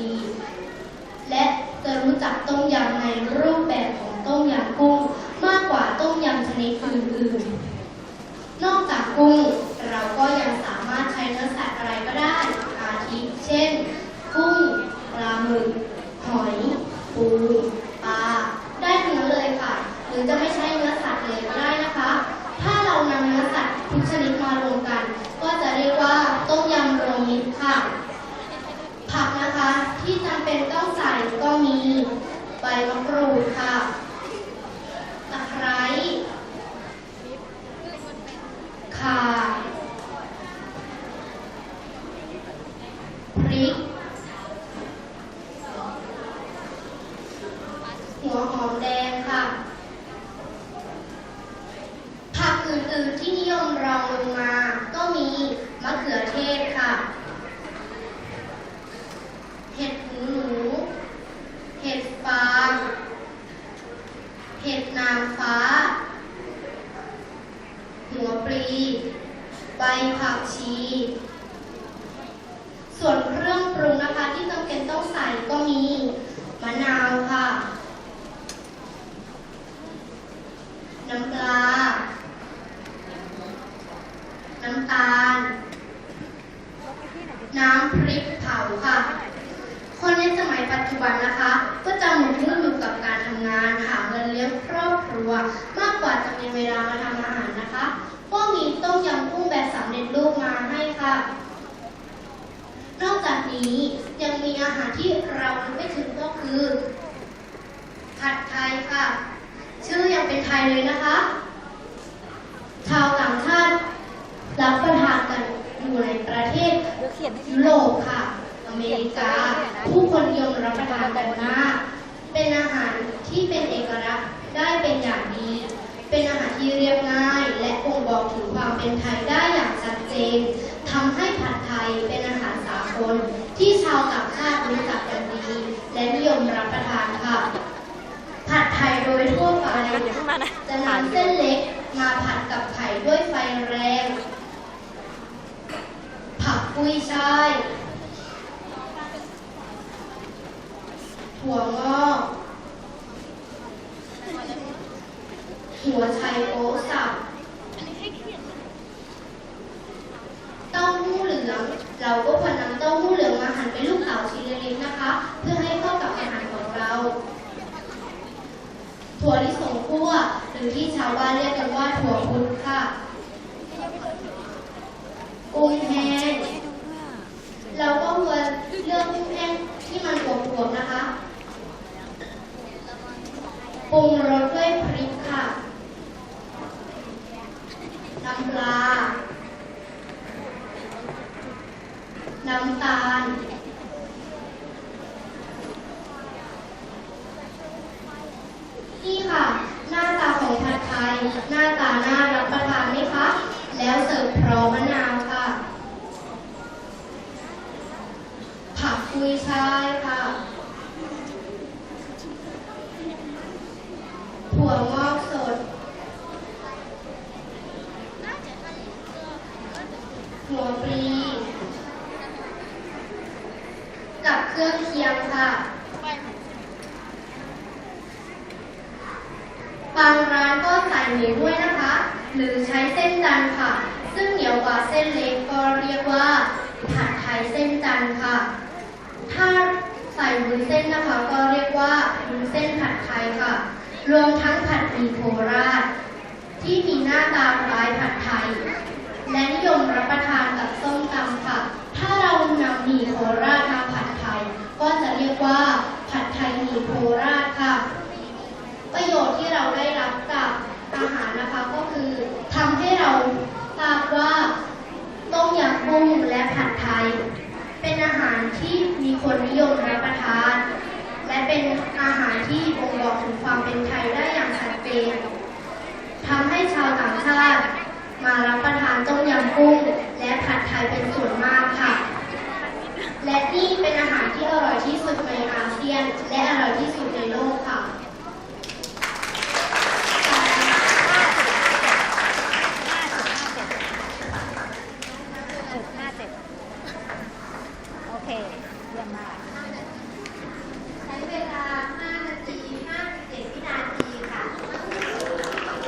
ดี และจะรู้จักต้มยำในรูปแบบของต้มยำกุ้งมากกว่าต้มยำชนิดอื่นๆ นอกจากกุ้งเราก็ยังสามารถใช้เนื้อสัตว์อะไรก็ได้ อาทิเช่น กุ้งปลาหมึกหอยปูปลาได้ทั้งนั้นเลยค่ะ หรือจะไม่ใช่เนื้อสัตว์เลยก็ได้นะคะ ถ้าเรานำเนื้อสัตว์ทุกชนิดมารวมกัน ก็จะเรียกว่าต้มยำรวมมิตรค่ะ ผักนะคะ ที่จำ เป็นต้องใส่ก็มีใบมะกรูดค่ะตะไคร้ข่าพริก หัวหอมแดงค่ะผักอื่นๆที่นิยมรองลงมา ก็มีมะเขือเทศค่ะ เห็ดหูหนู เห็ดฟาง เห็ดนางฟ้า หัวปลี ใบผักชี ส่วนเครื่องปรุงนะคะที่จำเป็นต้องใส่ก็มีมะนาวค่ะ น้ำปลา น้ำตาล น้ำพริกเผาค่ะ คนในสมัยปัจจุบันนะคะ ก็จะหมกมุ่นอยู่กับการทำงานหาเงินเลี้ยงครอบ ว มากกว่าจะมีเวลามาทำอาหารนะคะก็มีต้มยำกุ้งแบบสำเร็จรูปมาให้ค่ะ นอกจากนี้ยังมีอาหารที่เรานึกไม่ถึงก็คือ ผัดไทยค่ะ ชื่อยังเป็นไทยเลยนะคะชาวต่างชาติรับประทานกันอยู่ในประเทศ เดี๋ยวเขียนให้ ยุโรปค่ะ อเมริกา ผู้คนนิยมรับประทานกันมาก เป็นอาหารที่เป็นเอกลักษณ์ได้เป็นอย่างดี เป็นอาหารที่เรียบง่าย และบ่งบอกถึงความ เป็นไทยได้อย่างชัดเจนทำให้ผัดไทยเป็นอาหารสากลที่ชาวต่างชาติรู้จักกันดีและนิยมรับประทานค่ะ ผัดไทยโดยทั่วไปเดี๋ยวขึ้นมานะจะนำเส้นเล็กมาผัดกับไข่ด้วยไฟแรง ผักกุ้ยช่ายถั่วงอก หัวไชโป๊สับ เต้าหู้เหลือง เราก็ควรนำเต้าหู้เหลืองมาหั่นเป็นลูกเต๋าชิ้นเล็กๆนะคะ เพื่อให้เข้ากับอาหารของเรา ถั่วลิสงคั่วหรือที่ชาวบ้านเรียกกันว่าถั่วพุดค่ะกุ้งแห้งเราก็ควรเลือกกุ้งแห้งที่มันกรอบๆนะคะปรุงรสด้วยพริกค่ะ น้ำปลา น้ำตาล นี่ค่ะ หน้าตาของผัดไทย หน้าตาน่ารับประทานไหมคะ แล้วเสิร์ฟพร้อมมะนาวค่ะ ผักกุยช่ายค่ะ ถั่วงอกสดหัวปลี กับ เครื่องเคียงค่ะ บางร้านก็ใส่หมูด้วยนะคะ หรือใช้เส้นจันค่ะ ซึ่งเหนียวกว่าเส้นเล็กก็เรียกว่า ผัดไทยเส้นจันค่ะ ถ้าใส่วุ้นเส้นนะคะ ก็เรียกว่าวุ้นเส้นผัดไทยค่ะ รวมทั้งผัดหมี่โคราช ที่มีหน้าตาคล้ายผัดไทย และนิยมรับประทานกับส้มตำค่ะ ถ้าเรานำหมี่โคราชมาผัดไทย ก็จะเรียกว่าผัดไทยหมี่โคราชค่ะ ประโยชน์ที่เราได้รับจากอาหารนะคะก็คือทำให้เราทราบว่าต้มยำกุ้งและผัดไทย เป็นอาหารที่มี คนนิยมรับประทาน และเป็นอาหารที่บ่งบอกถึงความเป็นไทยได้อย่างชัดเจนทำให้ชาวต่างชาติมารับประทานต้มยำกุ้งและผัดไทยเป็นส่วนมากค่ะ และนี่เป็นอาหารที่อร่อยที่สุดในอาเซียน และอร่อยที่สุดในโลกค่ะโอเค